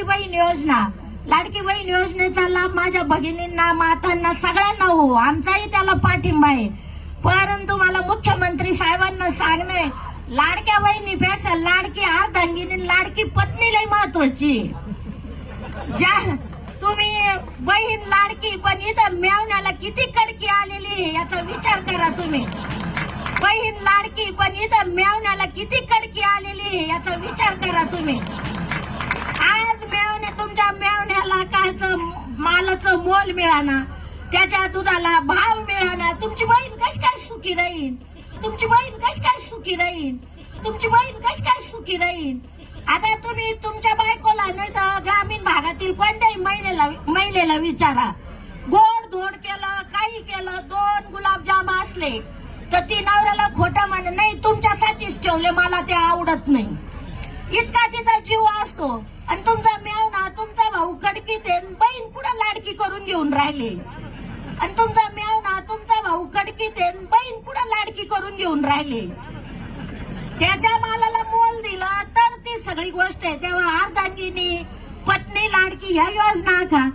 लाडकी बहीण योजना. लाडकी बहीण योजनेचा लाभ माझ्या भगिनींना मातांना सगळ्यांना हो. आमचाही त्याला पाठिंबा आहे. परंतु मला मुख्यमंत्री साहेबांना सांगणे लाडक्या बहिणीपेक्षा लाडकी अर्धांगिनी लाडकी पत्नी लई महत्वाची. ज्या तुम्ही बहीण लाडकी पण इथं मेवण्याला किती कडकी आलेली आहे याचा विचार करा तुम्ही. बहीण लाडकी पण इथं मेवण्याला किती कडकी आलेली आहे याचा विचार करा तुम्ही. त्याच्या मेवण्याला कायच मालाचं मोल मिळाना त्याच्या दुधाला भाव मिळाना तुमची बहीण कशी काय सुखी राहील तुमची बहीण कशी काय सुखी राहील तुमची बहीण कशी काय सुखी राहील आता तुम्ही तुमच्या बायकोला नाही तर ग्रामीण भागातील कोणत्याही महिलेला महिलेला विचारा. गोड धोड केलं काही केलं दोन गुलाबजाम असले तर ती नवऱ्याला खोटं म्हणे नाही तुमच्यासाठीच ठेवले मला ते आवडत नाही. इतका तिचा जीव असतो. आणि तुमचा भाऊ कडकीत आहे आणि बहीण पुढे लाडकी करून घेऊन राहिले. आणि तुमचा मेवना तुमचा भाऊ कडकीत आहे बहीण पुढे लाडकी करून घेऊन राहिले. त्याच्या मालाला मोल दिलं तर ती सगळी गोष्ट आहे. तेव्हा अर्धांगिनी पत्नी लाडकी ह्या योजना का